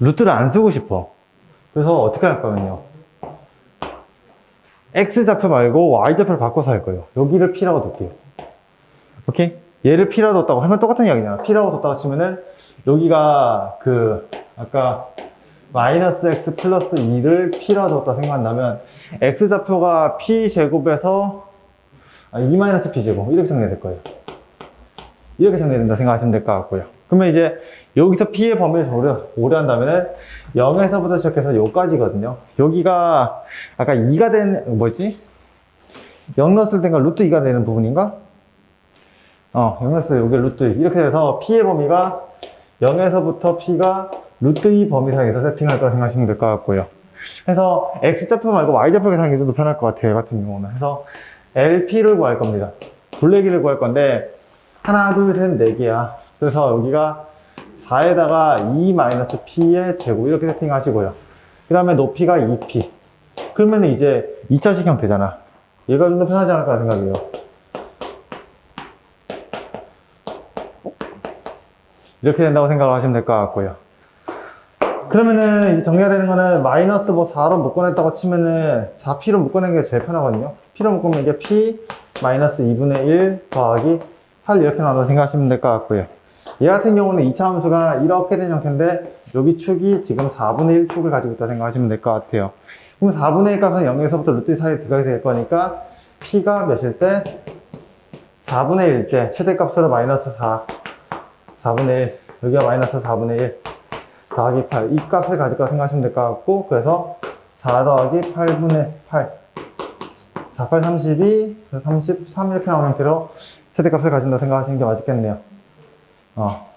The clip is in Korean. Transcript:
루트를 안 쓰고 싶어. 그래서 어떻게 할 거면요. X좌표 말고 Y좌표를 바꿔서 할 거예요. 여기를 P라고 둘게요. 오케이? 얘를 P라고 뒀다고 하면 똑같은 이야기잖아. P라고 뒀다고 치면은 여기가 그 아까 마이너스 X 플러스 2를 P라고 뒀다 생각한다면 X좌표가 P 제곱에서 아, 2 마이너스 P 제곱 이렇게 정리될 거예요. 이렇게 정리된다 생각하시면 될 것 같고요. 그러면 이제 여기서 P의 범위를 오래, 한다면은 0에서부터 시작해서 여기까지거든요. 여기가 아까 2가 된, 뭐지? 0 넣었을 때가 루트 2가 되는 부분인가? 어, 0 넣었을 때 여기 루트 2. 이렇게 돼서 P의 범위가 0에서부터 P가 루트 2 범위 사이에서 세팅할 거라 생각하시면 될 것 같고요. 그래서 X좌표 말고 Y좌표 계산하는 게좀더 편할 것 같아요. 같은 경우는. 그래서 LP를 구할 겁니다. 둘레기를 구할 건데, 하나, 둘, 셋, 네 개야. 그래서 여기가 4에다가 2 P의 제곱 이렇게 세팅하시고요. 그 다음에 높이가 2P. 그러면 이제 2차 식 형태잖아. 얘가 좀 더 편하지 않을까 생각해요. 이렇게 된다고 생각하시면 될 것 같고요. 그러면은 정리가 되는 거는 마이너스 뭐 4로 묶어냈다고 치면은 4P로 묶어낸 게 제일 편하거든요. P로 묶으면 이게 P 마이너스 2분의 1 더하기 8 이렇게 나온다고 생각하시면 될 것 같고요. 얘 같은 경우는 2차 함수가 이렇게 된 형태인데 여기 축이 지금 4분의 1 축을 가지고 있다 생각하시면 될 것 같아요. 그럼 4분의 1 값은 0에서부터 루트 사이에 들어가게 될 거니까 P가 몇일 때? 4분의 1일 때 최대값으로 마이너스 4 4분의 1 여기가 마이너스 4분의 1 더하기 8 이 값을 가질 거 생각하시면 될 것 같고 그래서 4 더하기 8분의 8 4, 8, 32 33 이렇게 나오는 형태로 최대값을 가진다 생각하시는 게 맞겠네요 어.